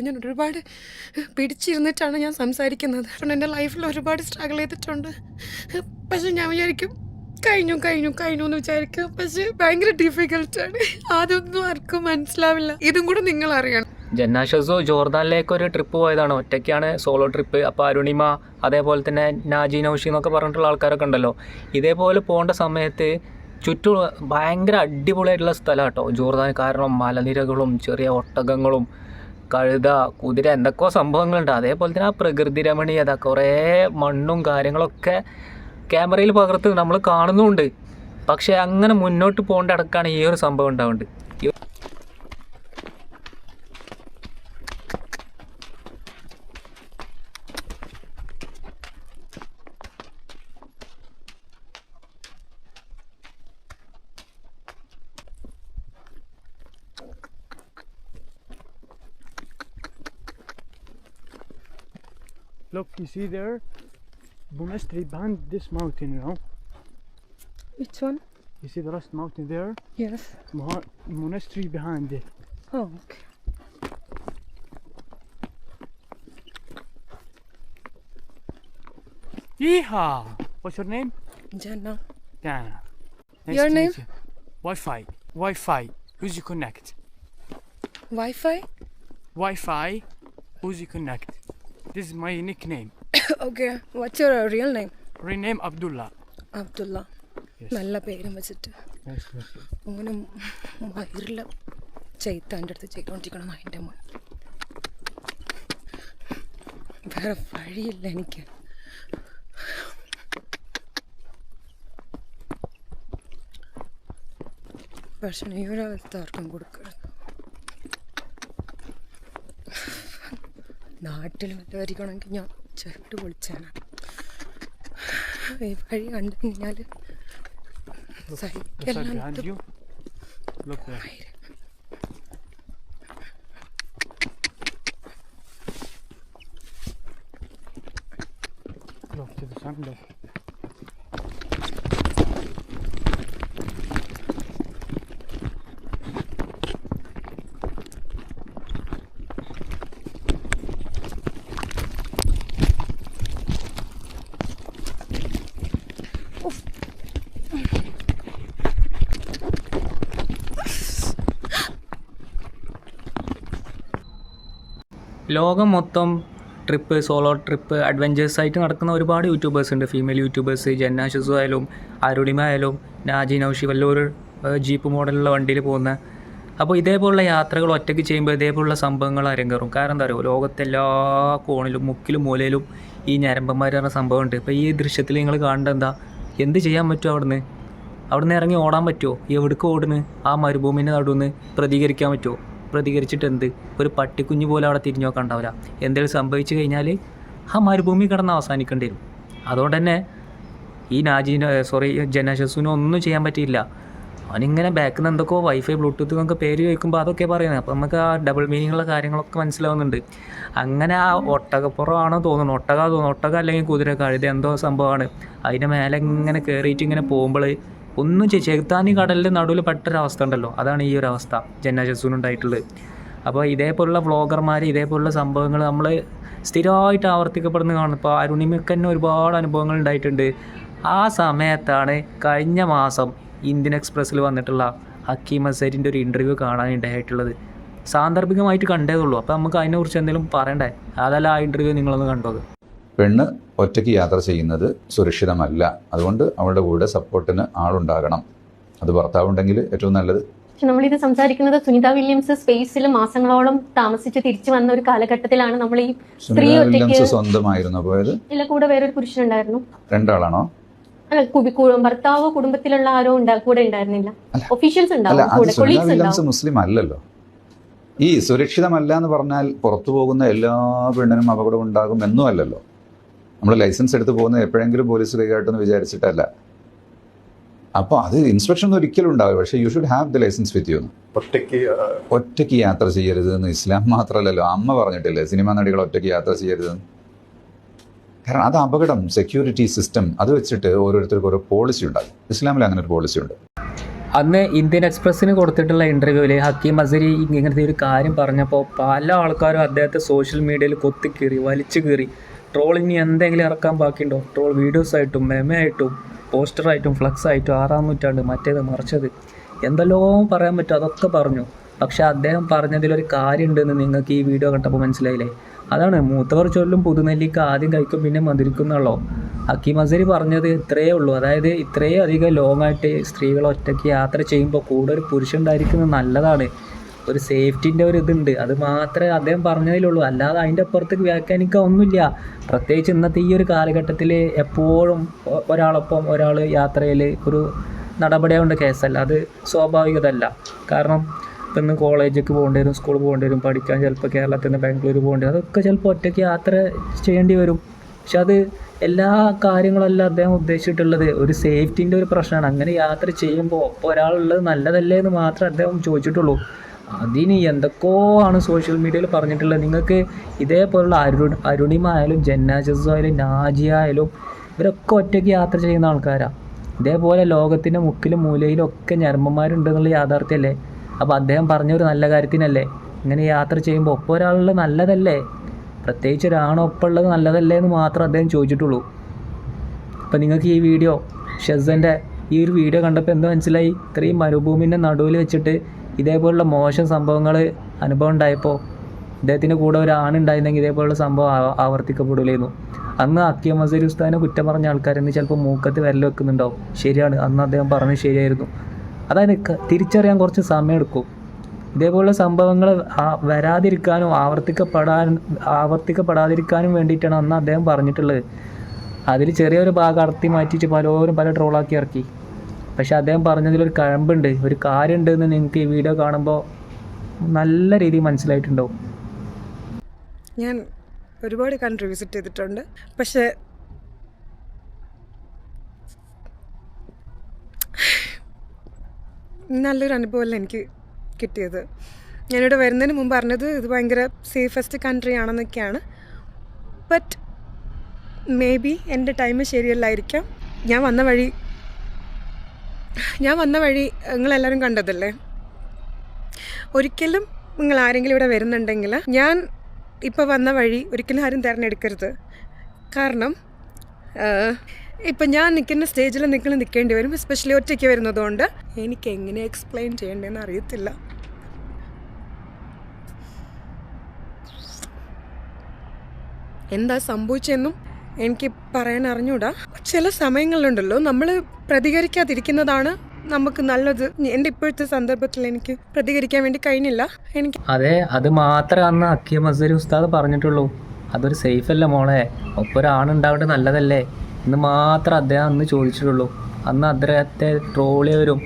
ഞാൻ ഒരുപാട് പിടിച്ചിരുന്നിട്ടാണ് ഞാൻ സംസാരിക്കുന്നത്. കാരണം എന്റെ ലൈഫിൽ ഒരുപാട് സ്ട്രഗിൾ ചെയ്തിട്ടുണ്ട്. പക്ഷെ ഞാൻ വിചാരിക്കും കഴിഞ്ഞു കഴിഞ്ഞു കഴിഞ്ഞു എന്ന് വിചാരിക്കും. പക്ഷെ ഭയങ്കര ഡിഫിക്കൽട്ടാണ് അതൊന്നും ആർക്കും മനസ്സിലാവില്ല. ഇതും കൂടെ നിങ്ങൾ അറിയണം. ജന്നാഷസു ജോർദാനിലേക്ക് ഒരു ട്രിപ്പ് പോയതാണ്. ഒറ്റയ്ക്കാണ് സോളോ ട്രിപ്പ് അപ്പോൾ അരുണിമ അതേപോലെ തന്നെ നാജി നൗഷി എന്നൊക്കെ പറഞ്ഞിട്ടുള്ള ആൾക്കാരൊക്കെ ഉണ്ടല്ലോ. ഇതേപോലെ പോകേണ്ട സമയത്ത് ചുറ്റും ഭയങ്കര അടിപൊളിയായിട്ടുള്ള സ്ഥലമാണ് കേട്ടോ ജോർദാൻ കാരണം മലനിരകളും ചെറിയ ഒട്ടകങ്ങളും കഴുത കുതിര എന്തൊക്കെയോ സംഭവങ്ങളുണ്ട്. അതേപോലെ തന്നെ ആ പ്രകൃതി രമണീയത കുറേ മണ്ണും കാര്യങ്ങളൊക്കെ ക്യാമറയിൽ പകർത്ത് നമ്മൾ കാണുന്നുമുണ്ട് പക്ഷേ അങ്ങനെ മുന്നോട്ട് പോകേണ്ട അടക്കാണ് ഈ ഒരു സംഭവം ഉണ്ടാവുന്നത് Look, you see there? Monastery banned this mountain, you know? Which one? You see the last mountain there? Yes. Monastery behind it. Oh, okay. Yeehaw! What's your name? Jana. Jana. Nice your name? Wi-Fi. Wi-Fi. Who's you connect? Wi-Fi? Wi-Fi. Who's you connect? This is my nickname. okay, what's your real name? Rename Abdullah. Abdullah. Yes. നല്ല പേരും വെച്ചിട്ട്. അങ്ങനെ വയറിൽ ചെയ്ത്താന്റെ അടുത്ത് ചെയ്തോണ്ടിരിക്കണം അതിന്റെ മോൻ വേറെ വഴിയില്ല എനിക്ക് പക്ഷേ ഈ ഒരു അവസ്ഥ ആർക്കും കൊടുക്കരുത് നാട്ടിൽ വല്ലവരിക്കണമെങ്കിൽ ഞാൻ ചേട്ട് പൊളിച്ചാണ് ഈ വഴി കണ്ടു കഴിഞ്ഞാൽ സഹിക്കാൻ. Look to the sun. Look. ലോകം മൊത്തം ട്രിപ്പ് സോളോ ട്രിപ്പ് അഡ്വഞ്ചേഴ്സ് ആയിട്ട് നടക്കുന്ന ഒരുപാട് യൂട്യൂബേഴ്സ് ഉണ്ട്. ഫീമെയിൽ യൂട്യൂബേഴ്സ് ജന്ന ഷിസു ആയാലും അരുണിമ ആയാലും നാജി നൗഷി വല്ലൊരു ജീപ്പ് മോഡലുള്ള വണ്ടിയിൽ പോകുന്ന. അപ്പോൾ ഇതേപോലുള്ള യാത്രകൾ ഒറ്റയ്ക്ക് ചെയ്യുമ്പോൾ ഇതേപോലുള്ള സംഭവങ്ങൾ അരങ്ങേറും. കാരണം എന്താ പറയുക ലോകത്തെല്ലാ കോണിലും മുക്കിലും മൂലയിലും ഈ ഞരമ്പന്മാർ പറഞ്ഞ സംഭവമുണ്ട്. ഇപ്പോൾ ഈ ദൃശ്യത്തിൽ നിങ്ങൾ കാണേണ്ട എന്താ? എന്ത് ചെയ്യാൻ പറ്റുമോ അവിടുന്ന്? അവിടുന്ന് ഇറങ്ങി ഓടാൻ പറ്റുമോ? എവിടേക്ക് ഓടുന്നു? ആ മരുഭൂമിന്റെ നടുന്ന് പ്രതികരിക്കാൻ പറ്റുമോ? പ്രതികരിച്ചിട്ട് എന്ത് ഒരു പട്ടിക്കുഞ്ഞ് പോലെ അവിടെ തിരിഞ്ഞു നോക്കാൻ ഉണ്ടാവില്ല. എന്തെങ്കിലും സംഭവിച്ചു കഴിഞ്ഞാൽ ആ മരുഭൂമി കിടന്ന് അവസാനിക്കേണ്ടി വരും. അതുകൊണ്ട് തന്നെ ഈ നാജീന സോറി ജനശസുവിന് ഒന്നും ചെയ്യാൻ പറ്റിയില്ല. അവനിങ്ങനെ ബാക്കിൽ നിന്ന് എന്തൊക്കെയോ വൈഫൈ ബ്ലൂടൂത്ത് എന്നൊക്കെ പേര് ചോദിക്കുമ്പോൾ അതൊക്കെ പറയുന്നത്. അപ്പോൾ നമുക്ക് ആ ഡബിൾ മീനിങ്ങുള്ള കാര്യങ്ങളൊക്കെ മനസ്സിലാവുന്നുണ്ട്. അങ്ങനെ ആ ഒട്ടകപ്പുറമാണോ തോന്നുന്നു. ഒട്ടക തോന്നുന്നു. ഒട്ടക അല്ലെങ്കിൽ കുതിര കഴുത എന്തോ സംഭവമാണ്. അതിന്റെ മേലെ ഇങ്ങനെ കയറിയിട്ട് ഇങ്ങനെ പോകുമ്പോൾ ഒന്നും ചെയ്യും ചെകുത്താനി കടലിന്റെ നടുവിൽ പെട്ടൊരവസ്ഥ ഉണ്ടല്ലോ. അതാണ് ഈ ഒരു അവസ്ഥ ജന്നാജസൂനുണ്ടായിട്ടുള്ളത് അപ്പോൾ ഇതേപോലുള്ള വ്ളോഗർമാർ ഇതേപോലുള്ള സംഭവങ്ങൾ നമ്മൾ സ്ഥിരമായിട്ട് ആവർത്തിക്കപ്പെടുന്ന കാണും. ഇപ്പോൾ അരുണിമയ്ക്ക് തന്നെ ഒരുപാട് അനുഭവങ്ങൾ ഉണ്ടായിട്ടുണ്ട്. ആ സമയത്താണ് കഴിഞ്ഞ മാസം ഇന്ത്യൻ എക്സ്പ്രസ്സിൽ വന്നിട്ടുള്ള ഹക്കീം അസരിന്റെ ഒരു ഇന്റർവ്യൂ കാണാനിടയായിട്ടുള്ളത് സാന്ദർഭികമായിട്ട് കണ്ടേതുള്ളൂ അപ്പോൾ നമുക്ക് അതിനെക്കുറിച്ച് എന്തെങ്കിലും പറയണ്ടേ? അതല്ല ആ ഇന്റർവ്യൂ നിങ്ങളൊന്ന് കണ്ടത് പെണ്ണ് ഒറ്റയ്ക്ക് യാത്ര ചെയ്യുന്നത് സുരക്ഷിതമല്ല. അതുകൊണ്ട് അവളുടെ കൂടെ സപ്പോർട്ടിന് ആളുണ്ടാകണം. അത് ഭർത്താവുണ്ടെങ്കിൽ ഏറ്റവും നല്ലത്. നമ്മളിത് സംസാരിക്കുന്നത് സുനിത വില്യംസ് സ്പേസിൽ മാസങ്ങളോളം താമസിച്ച് തിരിച്ചു വന്ന ഒരു കാലഘട്ടത്തിലാണ് നമ്മൾ ഈ സ്ത്രീ ഒറ്റയ്ക്ക് സ്വന്തമായിരുന്നു. പോയത്? ഇല്ല കൂടെ വേറൊരു പുരുഷനുണ്ടായിരുന്നു. രണ്ടാളാണോ? അല്ല ഭർത്താവ് കുടുംബത്തിലുള്ള ആരോ കൂടെ ഉണ്ടായിരുന്നില്ല. ഒഫീഷ്യൽസ് ഉണ്ടാവും. മുസ്ലിം അല്ലല്ലോ. ഈ സുരക്ഷിതമല്ല എന്ന് പറഞ്ഞാൽ പുറത്തു പോകുന്ന എല്ലാ പെണ്ണിനും അപകടം ഉണ്ടാകും എന്നും അല്ലല്ലോ. നമ്മൾ ലൈസൻസ് എടുത്ത് പോകുന്നത് എപ്പോഴെങ്കിലും പോലീസ് കൈകാട്ടെന്ന് വിചാരിച്ചിട്ടല്ല. അപ്പോൾ അത് ഇൻസ്പെക്ഷൻ ഒന്നും ഒരിക്കലും ഉണ്ടാവും പക്ഷേ you should have the licence with you ഒറ്റയ്ക്ക് ഒറ്റയ്ക്ക് യാത്ര ചെയ്യരുത് എന്ന് ഇസ്ലാം മാത്രമല്ലല്ലോ. അമ്മ പറഞ്ഞിട്ടില്ലേ സിനിമാ നടികൾ ഒറ്റയ്ക്ക് യാത്ര ചെയ്യരുതെന്ന്? കാരണം അത് അപകടം സെക്യൂരിറ്റി സിസ്റ്റം അത് വെച്ചിട്ട് ഓരോരുത്തർക്കും ഓരോ പോളിസി ഉണ്ടാകും ഇസ്ലാമിൽ അങ്ങനെ ഒരു പോളിസി ഉണ്ട്. അന്ന് ഇന്ത്യൻ എക്സ്പ്രസ്സിന് കൊടുത്തിട്ടുള്ള ഇന്റർവ്യൂവിൽ ഹക്കീം അസരി ഇങ്ങനത്തെ ഒരു കാര്യം പറഞ്ഞപ്പോൾ പല ആൾക്കാരും അദ്ദേഹത്തെ സോഷ്യൽ മീഡിയയിൽ കൊത്തിക്കീറി വലിച്ചു കീറി. ട്രോൾ ഇനി എന്തെങ്കിലും ഇറക്കാൻ ബാക്കിയുണ്ടോ? ട്രോൾ വീഡിയോസ് ആയിട്ടും മെമയായിട്ടും പോസ്റ്ററായിട്ടും ഫ്ലക്സ് ആയിട്ടും ആറാം നൂറ്റാണ്ട് മറ്റേത് മറിച്ചത്. എന്തെല്ലോ പറയാൻ പറ്റും അതൊക്കെ പറഞ്ഞു. പക്ഷേ അദ്ദേഹം പറഞ്ഞതിലൊരു കാര്യമുണ്ടെന്ന് നിങ്ങൾക്ക് ഈ വീഡിയോ കണ്ടപ്പോൾ മനസ്സിലായില്ലേ? അതാണ് മൂത്തവർ ചൊല്ലും പുതുനെല്ലിക്ക് ആദ്യം കഴിക്കും പിന്നെ മധുരിക്കുന്നുള്ളോ ഹക്കീം അസരി പറഞ്ഞത് ഇത്രയേ ഉള്ളൂ. അതായത് ഇത്രയും അധികം ലോങ്ങായിട്ട് സ്ത്രീകൾ ഒറ്റയ്ക്ക് യാത്ര ചെയ്യുമ്പോൾ കൂടെ ഒരു പുരുഷൻ ഉണ്ടായിരിക്കുന്നത് നല്ലതാണ്. ഒരു സേഫ്റ്റിന്റെ ഒരു ഇതുണ്ട്. അത് മാത്രമേ അദ്ദേഹം പറഞ്ഞതിലുള്ളൂ. അല്ലാതെ അതിന്റെ അപ്പുറത്തേക്ക് വ്യാഖ്യാനിക്കാൻ ഒന്നുമില്ല. പ്രത്യേകിച്ച് ഇന്നത്തെ ഈ ഒരു കാലഘട്ടത്തിൽ എപ്പോഴും ഒരാളൊപ്പം ഒരാൾ യാത്രയിൽ ഒരു നടപടിയാവേണ്ട കേസല്ല. അത് സ്വാഭാവികതല്ല. കാരണം ഇന്ന് കോളേജിലേക്ക് പോകേണ്ടി വരും സ്കൂൾ പോകേണ്ടി വരും പഠിക്കാൻ ചിലപ്പോൾ കേരളത്തിൽ നിന്ന് ബാംഗ്ലൂർ പോകേണ്ടി വരും. അതൊക്കെ ചിലപ്പോൾ ഒറ്റയ്ക്ക് യാത്ര ചെയ്യേണ്ടി വരും. പക്ഷെ അത് എല്ലാ കാര്യങ്ങളല്ല അദ്ദേഹം ഉദ്ദേശിച്ചിട്ടുള്ളത്. ഒരു സേഫ്റ്റിന്റെ ഒരു പ്രശ്നമാണ് അങ്ങനെ യാത്ര ചെയ്യുമ്പോൾ ഒരാളുള്ളത് നല്ലതല്ലേ എന്ന് മാത്രമേ അദ്ദേഹം ചോദിച്ചിട്ടുള്ളൂ. അതിന് എന്തൊക്കെയോ ആണ് സോഷ്യൽ മീഡിയയിൽ പറഞ്ഞിട്ടുള്ളത്. നിങ്ങൾക്ക് ഇതേപോലുള്ള അരു അരുണിമ ആയാലും ജന്നാജസ് ആയാലും നാജി ആയാലും ഇവരൊക്കെ ഒറ്റയ്ക്ക് യാത്ര ചെയ്യുന്ന ആൾക്കാരാണ് ഇതേപോലെ ലോകത്തിന്റെ മുക്കിലും മൂലയിലും ഒക്കെ ഞരമ്പന്മാരുണ്ട് എന്നുള്ള യാഥാർത്ഥ്യമല്ലേ? അപ്പോൾ അദ്ദേഹം പറഞ്ഞ ഒരു നല്ല കാര്യത്തിനല്ലേ? ഇങ്ങനെ യാത്ര ചെയ്യുമ്പോൾ ഒപ്പം ഒരാളുള്ളത് നല്ലതല്ലേ? പ്രത്യേകിച്ച് ഒരാണൊപ്പമുള്ളത് നല്ലതല്ലേ എന്ന് മാത്രം അദ്ദേഹം ചോദിച്ചിട്ടുള്ളൂ. അപ്പോൾ നിങ്ങൾക്ക് ഈ വീഡിയോ ഷെസന്റെ ഈ ഒരു വീഡിയോ കണ്ടപ്പോൾ എന്താ മനസ്സിലായി? ഇത്രയും മരുഭൂമിന്റെ നടുവിൽ വെച്ചിട്ട് ഇതേപോലുള്ള മോശം സംഭവങ്ങൾ അനുഭവം ഉണ്ടായപ്പോൾ ഇദ്ദേഹത്തിന്റെ കൂടെ ഒരു ആണുണ്ടായിരുന്നെങ്കിൽ ഇതേപോലുള്ള സംഭവം ആവ- ആവർത്തിക്കപ്പെടില്ലായിരുന്നു അന്ന് അക്കിയ മസീർ ഉസ്താദിനെ കുറ്റം പറഞ്ഞ ആൾക്കാരെന്ന് ചിലപ്പോൾ മൂക്കത്ത് വിരൽ വെക്കുന്നുണ്ടാവും. ശരിയാണ്. അന്ന് അദ്ദേഹം പറഞ്ഞത് ശരിയായിരുന്നു. അതായത് തിരിച്ചറിയാൻ കുറച്ച് സമയമെടുക്കും. ഇതേപോലുള്ള സംഭവങ്ങൾ വരാതിരിക്കാനും ആവർത്തിക്കപ്പെടാൻ ആവർത്തിക്കപ്പെടാതിരിക്കാനും വേണ്ടിയിട്ടാണ് അന്ന് അദ്ദേഹം പറഞ്ഞിട്ടുള്ളത്. അതിൽ ചെറിയൊരു ഭാഗം അടർത്തി മാറ്റിയിട്ട് പലരും പല ട്രോളാക്കി ഇറക്കി. പക്ഷെ അദ്ദേഹം പറഞ്ഞതിലൊരു കഴമ്പുണ്ട് ഒരു കാര്യമുണ്ട് എന്ന് നിങ്ങൾക്ക് ഈ വീഡിയോ കാണുമ്പോൾ നല്ല രീതിയിൽ മനസ്സിലായിട്ടുണ്ടാവും. ഞാൻ ഒരുപാട് കൺട്രി വിസിറ്റ് ചെയ്തിട്ടുണ്ട്. പക്ഷേ നല്ലൊരു അനുഭവമല്ല എനിക്ക് കിട്ടിയത്. ഞാനിവിടെ വരുന്നതിന് മുമ്പ് പറഞ്ഞത് ഇത് ഭയങ്കര സേഫസ്റ്റ് കൺട്രി ആണെന്നൊക്കെയാണ്. ബട്ട് മേ ബി എന്റെ ടൈം ശരിയല്ലായിരിക്കാം. ഞാൻ വന്ന വഴി ഞാൻ വന്ന വഴി നിങ്ങളെല്ലാവരും കണ്ടതല്ലേ? ഒരിക്കലും നിങ്ങൾ ആരെങ്കിലും ഇവിടെ വരുന്നുണ്ടെങ്കിൽ ഞാൻ ഇപ്പോൾ വന്ന വഴി ഒരിക്കലും ആരും തിരഞ്ഞെടുക്കരുത് കാരണം ഇപ്പം ഞാൻ നിൽക്കുന്ന സ്റ്റേജിൽ നിങ്ങൾ നിൽക്കേണ്ടി വരും എസ്പെഷ്യലി ഒറ്റയ്ക്ക് വരുന്നതുകൊണ്ട്. എനിക്ക് എങ്ങനെ എക്സ്പ്ലെയിൻ ചെയ്യേണ്ടതെന്ന് അറിയത്തില്ല. എന്താ സംഭവിച്ചെന്നും എനിക്ക് പറയാൻ അറിഞ്ഞൂടാ. ചില സമയങ്ങളിലുണ്ടല്ലോ നമ്മൾ പ്രതികരിക്കാതിരിക്കുന്നതാണ് നമുക്ക് നല്ലത്. എന്റെ ഇപ്പോഴത്തെ സന്ദർഭത്തിൽ എനിക്ക് പ്രതികരിക്കാൻ വേണ്ടി കഴിഞ്ഞില്ല. എനിക്ക് അതെ അത് മാത്രമാണ് അക്കിയ മസരി ഉസ്താദ് പറഞ്ഞിട്ടുള്ളൂ. അതൊരു സേഫ് അല്ല മോളെ. ഒപ്പം ഒരാണുണ്ടാവേണ്ടത് നല്ലതല്ലേ എന്ന് മാത്രം അദ്ദേഹം അന്ന് ചോദിച്ചിട്ടുള്ളൂ. അന്ന് അദ്ദേഹത്തെ ട്രോളിയവരും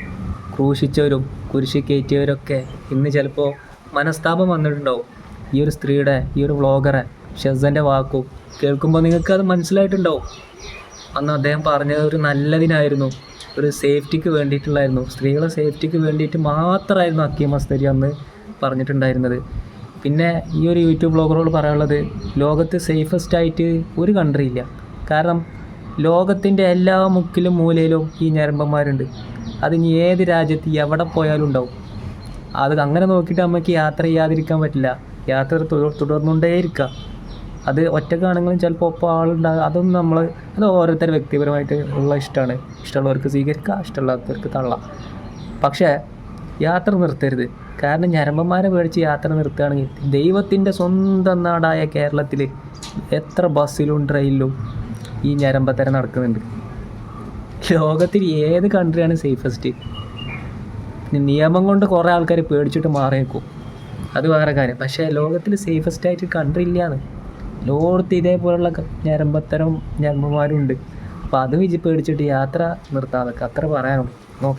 ക്രൂശിച്ചവരും കുരിശി കയറ്റിയവരൊക്കെ ഇന്ന് ചിലപ്പോൾ മനസ്താപം വന്നിട്ടുണ്ടാവും. ഈ ഒരു സ്ത്രീയുടെ ഈ ഒരു വ്ളോഗറെ ഷെസന്റെ വാക്കും കേൾക്കുമ്പോൾ നിങ്ങൾക്ക് അത് മനസ്സിലായിട്ടുണ്ടാവും. അന്ന് അദ്ദേഹം പറഞ്ഞത് ഒരു നല്ലതിനായിരുന്നു. ഒരു സേഫ്റ്റിക്ക് വേണ്ടിയിട്ടുള്ളായിരുന്നു സ്ത്രീകളെ സേഫ്റ്റിക്ക് വേണ്ടിയിട്ട് മാത്രമായിരുന്നു അക്കീം മസ്തരി അന്ന് പറഞ്ഞിട്ടുണ്ടായിരുന്നത്. പിന്നെ ഈ ഒരു യൂട്യൂബ് ബ്ലോഗറോട് പറയാനുള്ളത് ലോകത്ത് സേഫസ്റ്റ് ആയിട്ട് ഒരു കൺട്രി ഇല്ല. കാരണം ലോകത്തിന്റെ എല്ലാ മുക്കിലും മൂലയിലും ഈ ഞരമ്പന്മാരുണ്ട്. അത് ഇനി ഏത് രാജ്യത്ത് എവിടെ പോയാലും ഉണ്ടാവും. അത് അങ്ങനെ നോക്കിയിട്ട് നമുക്ക് യാത്ര ചെയ്യാതിരിക്കാൻ പറ്റില്ല. യാത്ര തുടർ തുടർന്നുകൊണ്ടേയിരിക്കുക. അത് ഒറ്റക്കാണെങ്കിലും ചിലപ്പോൾ ഒപ്പം ആളുണ്ടാകും അതൊന്നും നമ്മൾ അത് ഓരോരുത്തർ വ്യക്തിപരമായിട്ട് ഉള്ള ഇഷ്ടമാണ് ഇഷ്ടമുള്ളവർക്ക് സ്വീകരിക്കുക ഇഷ്ടമുള്ളവർക്ക് തള്ളാം. പക്ഷേ യാത്ര നിർത്തരുത്. കാരണം ഞരമ്പന്മാരെ പേടിച്ച് യാത്ര നിർത്തുകയാണെങ്കിൽ ദൈവത്തിന്റെ സ്വന്തം നാടായ കേരളത്തിൽ എത്ര ബസ്സിലും ട്രെയിനിലും ഈ ഞരമ്പത്തര നടക്കുന്നുണ്ട്. ലോകത്തിൽ ഏത് കൺട്രിയാണ് സേഫസ്റ്റ്? നിയമം കൊണ്ട് കുറേ ആൾക്കാർ പേടിച്ചിട്ട് മാറിയേക്കും. അത് വേറെ കാര്യം. പക്ഷേ ലോകത്തിൽ സേഫസ്റ്റ് ആയിട്ട് കൺട്രി ഇല്ലയാണ് ലോകത്ത് ഇതേപോലുള്ള ഞരമ്പത്തരം ഞരമ്പന്മാരും ഉണ്ട് അപ്പോൾ അത് വിജി പേടിച്ചിട്ട് യാത്ര നിർത്താതൊക്കെ അത്ര പറയാനുള്ളൂ.